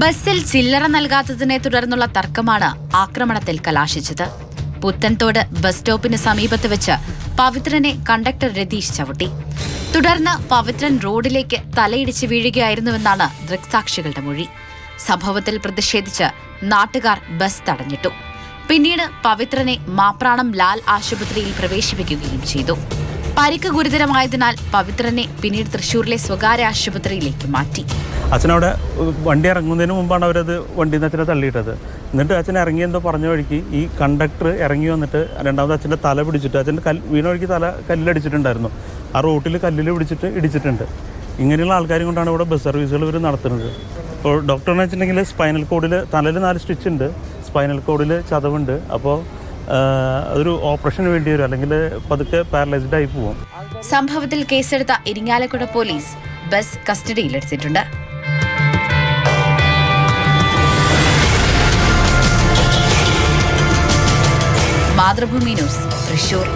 ബസ്സിൽ ചില്ലറ നൽകാത്തതിനെ തുടർന്നുള്ള തർക്കമാണ് ആക്രമണത്തിൽ കലാശിച്ചത്. പുത്തൻതോട് ബസ് സ്റ്റോപ്പിന് സമീപത്ത് വെച്ച് പവിത്രനെ കണ്ടക്ടർ രതീഷ് ചവിട്ടി. തുടർന്ന് പവിത്രൻ റോഡിലേക്ക് തലയിടിച്ച് വീഴുകയായിരുന്നുവെന്നാണ് ദൃക്സാക്ഷികളുടെ മൊഴി. സംഭവത്തിൽ പ്രതിഷേധിച്ച് നാട്ടുകാർ ബസ് തടഞ്ഞിട്ടു. പിന്നീട് പവിത്രനെ മാപ്രാണം ലാൽ ആശുപത്രിയിൽ പ്രവേശിപ്പിക്കുകയും ചെയ്തു. പരിക്ക് ഗുരുതരമായതിനാൽ പവിത്രനെ പിന്നീട് തൃശൂരിലെ സ്വകാര്യ ആശുപത്രിയിലേക്ക് മാറ്റി. അച്ഛനവിടെ വണ്ടി ഇറങ്ങുന്നതിന് മുമ്പാണ് അവരത് വണ്ടി നിന്ന് അച്ഛനെ തള്ളിയിട്ടത്. എന്നിട്ട് അച്ഛൻ ഇറങ്ങിയെന്തോ പറഞ്ഞ വഴിക്ക് ഈ കണ്ടക്ടർ ഇറങ്ങി വന്നിട്ട് രണ്ടാമത് അച്ഛന്റെ തല പിടിച്ചിട്ട് അച്ഛന്റെ കൽ വീണ വഴിക്ക് തല കല്ലിലടിച്ചിട്ടുണ്ടായിരുന്നു. ആ റോട്ടിൽ കല്ലിൽ പിടിച്ചിട്ട് ഇടിച്ചിട്ടുണ്ട്. ഇങ്ങനെയുള്ള ആൾക്കാരും കൊണ്ടാണ് ഇവിടെ ബസ് സർവീസുകൾ ഇവർ നടത്തുന്നത്. ഇപ്പോൾ ഡോക്ടറിനെ വെച്ചിട്ടുണ്ടെങ്കിൽ സ്പൈനൽ കോഡിൽ തലയിൽ നാല് സ്റ്റിച്ച് ഉണ്ട്. സ്പൈനൽ കോഡിൽ ചതവുണ്ട്. അപ്പോൾ അതൊരു ഓപ്പറേഷന് വേണ്ടി വരും. അല്ലെങ്കിൽ പതുക്കെ പാരലൈസ്ഡ് ആയി പോവും. സംഭവത്തിൽ കേസെടുത്ത ഇരിങ്ങാലക്കുട പോലീസ് ബസ് കസ്റ്റഡിയിലെടുത്തിട്ടുണ്ട് മാതൃഭൂമി ന്യൂസ് തൃശൂർ.